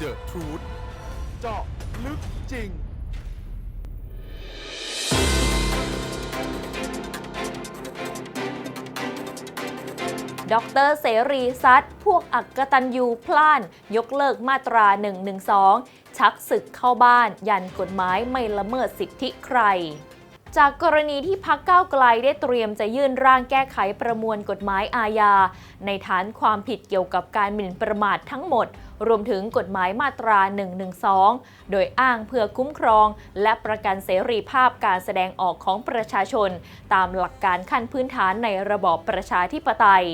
The Truth เจาะลึกจริง ดรเสรีซัดพวกอักกตันยูพล่าน ยกเลิกมาตรา 112 ชักศึกเข้าบ้าน ยันกฎหมายไม่ละเมิดสิทธิใคร จากกรณีที่พักก้าวไกลได้เตรียมจะยื่นร่างแก้ไขประมวลกฎหมายอาญา ในฐานความผิดเกี่ยวกับการหมิ่นประมาททั้งหมด รวมถึงกฎหมายมาตรา 112 โดยอ้างเพื่อคุ้มครอง และประกันเสรีภาพการแสดงออกของประชาชน ตามหลักการขั้นพื้นฐานในระบอบประชาธิปไตย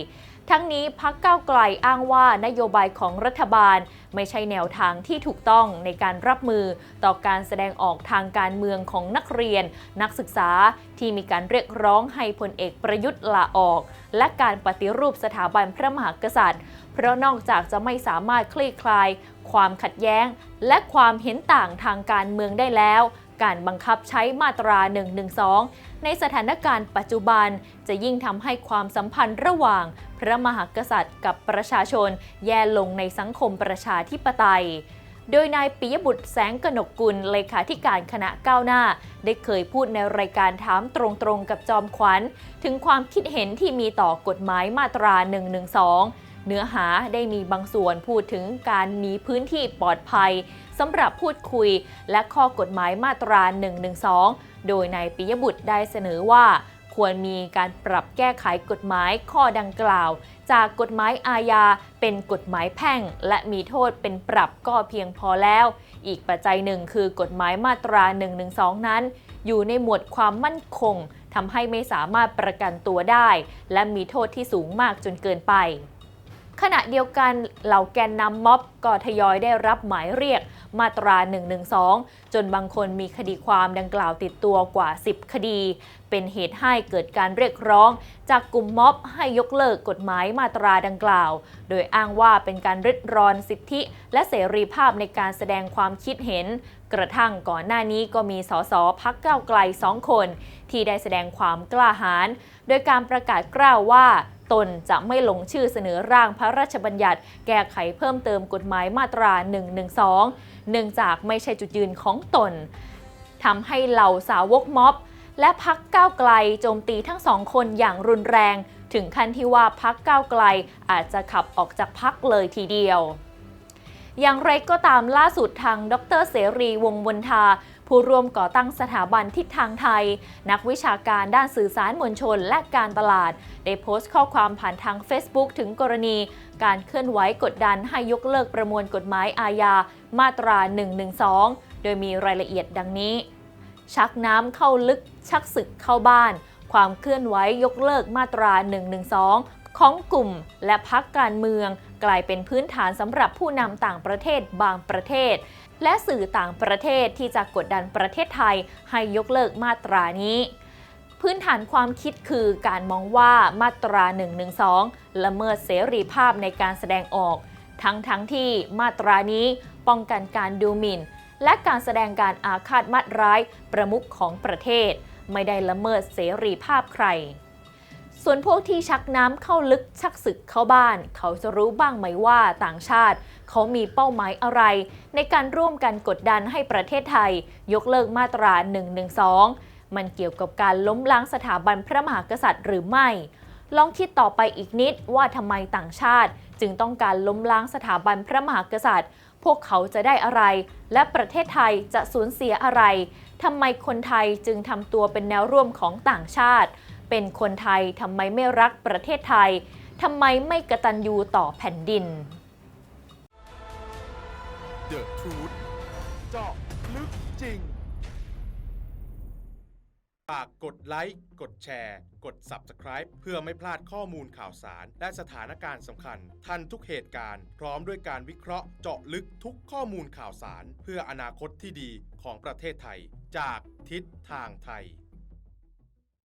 ทั้งนี้พักก้าวไกลอ้างว่านโยบายของรัฐบาล ไม่ใช่แนวทางที่ถูกต้องในการรับมือต่อการแสดงออกทางการเมืองของนักเรียน นักศึกษาที่มีการเรียกร้องให้พลเอกประยุทธ์ลาออก และการปฏิรูปสถาบันพระมหากษัตริย์ เพราะนอกจากจะไม่สามารถคลี่คลาย ความขัดแย้ง และความเห็นต่างทางการเมืองได้แล้ว การบังคับใช้มาตรา 112 ในสถานการณ์ปัจจุบันจะยิ่งทำให้ความสัมพันธ์ระหว่าง พระมหากษัตริย์กับประชาชน แย่ลงในสังคมประชาธิปไตยโดยนายปิยบุตรแสงกนกกุลเลขาธิการคณะก้าวหน้า ได้เคยพูดในรายการถามตรงๆกับจอมขวัญ ถึงความคิดเห็นที่มีต่อกฎหมายมาตรา 112 เนื้อหาได้มีบางส่วนพูดถึงการมีพื้นที่ปลอดภัยสำหรับพูดคุยและข้อกฎหมายมาตรา 112 โดยนายปิยบุตรได้เสนอว่า ควรมีการปรับแก้ไขกฎหมายข้อดังกล่าว จากกฎหมายอาญาเป็นกฎหมายแพ่ง และมีโทษเป็นปรับก็เพียงพอแล้ว อีกปัจจัยหนึ่งคือกฎหมายมาตรา 112 นั้น อยู่ในหมวดความมั่นคงทำให้ไม่สามารถประกันตัวได้ และมีโทษที่สูงมากจนเกินไป ขณะเดียวกันเหล่าแกนนำม็อบก็ทยอยได้รับหมายเรียกมาตรา 112 จนบางคนมีคดีความดังกล่าวติดตัวกว่า 10 คดี เป็นเหตุให้เกิดการเรียกร้อง จากกลุ่มม็อบให้ยกเลิกกฎหมายมาตราดังกล่าว โดยอ้างว่าเป็นการริดรอนสิทธิ และเสรีภาพในการแสดงความคิดเห็น กระทั่งก่อนหน้านี้ก็มีสสพักก้าวไกลสองคน ที่ได้แสดงความกล้าหาญโดยการประกาศกล้าวว่า ตนจะไม่ลงชื่อเสนอร่างพระราชบัญญัติ แก้ไขเพิ่มเติมกฎหมายมาตรา 112 เนื่องจากไม่ใช่จุดยืนของตนทำให้เหล่าสาวกม็อบ และพักก้าวไกลโจมตีทั้งสองคนอย่างรุนแรง ถึงขั้นที่ว่าพักก้าวไกลอาจจะขับออกจากพักเลยทีเดียวอย่างไรก็ตามล่าสุดทางดรเสรีวงวนทา ผู้ร่วมก่อตั้งสถาบันทิศทางไทย นักวิชาการด้านสื่อสารมวลชนและการตลาด ได้โพสต์ข้อความผ่านทาง Facebook ถึงกรณี การเคลื่อนไหวกดดันให้ยกเลิกประมวลกฎหมายอาญามาตรา 112 โดยมีรายละเอียดดังนี้ ชักน้ำเข้าลึกชักศึกเข้าบ้าน ความเคลื่อนไหวยกเลิกมาตรา 112ของกลุ่มและพักการเมือง กลายเป็นพื้นฐานสำหรับผู้นำต่างประเทศบางประเทศ และสื่อต่างประเทศที่จะกดดันประเทศไทยให้ยกเลิกมาตรานี้ พื้นฐานความคิดคือการมองว่ามาตรา 112 ละเมิดเสรีภาพในการแสดงออก ทั้งทั้งที่มาตรานี้ป้องกันการดูหมิ่น และการแสดงการอาฆาตมาตร้ายประมุขของประเทศ ไม่ได้ละเมิดเสรีภาพใคร ส่วนพวกที่ชักน้ำเข้าลึกชักศึกเข้าบ้าน เขาจะรู้บ้างไหมว่าต่างชาติ เขามีเป้าหมายอะไร ในการร่วมกันกดดันให้ประเทศไทย ยกเลิกมาตรา 112 มันเกี่ยวกับการล้มล้างสถาบันพระมหากษัตริย์หรือไม่ ลองคิดต่อไปอีกนิดว่าทำไมต่างชาติ จึงต้องการล้มล้างสถาบันพระมหากษัตริย์ พวกเขาจะได้อะไร และประเทศไทยจะสูญเสียอะไรทำไมคนไทยจึงทำตัวเป็นแนวร่วมของต่างชาติ เป็นคนไทยทำไมไม่รักประเทศไทยทำไมไม่กระตันยูต่อแผ่นดิน The Truth เจาะลึกจริง ฝากกดไลค์ กดแชร์ กด Subscribe เพื่อไม่พลาดข้อมูลข่าวสาร และสถานการณ์สำคัญ ทันทุกเหตุการณ์ พร้อมด้วยการวิเคราะห์เจาะลึกทุกข้อมูลข่าวสาร เพื่ออนาคตที่ดีของประเทศไทย จากทิศทางไทย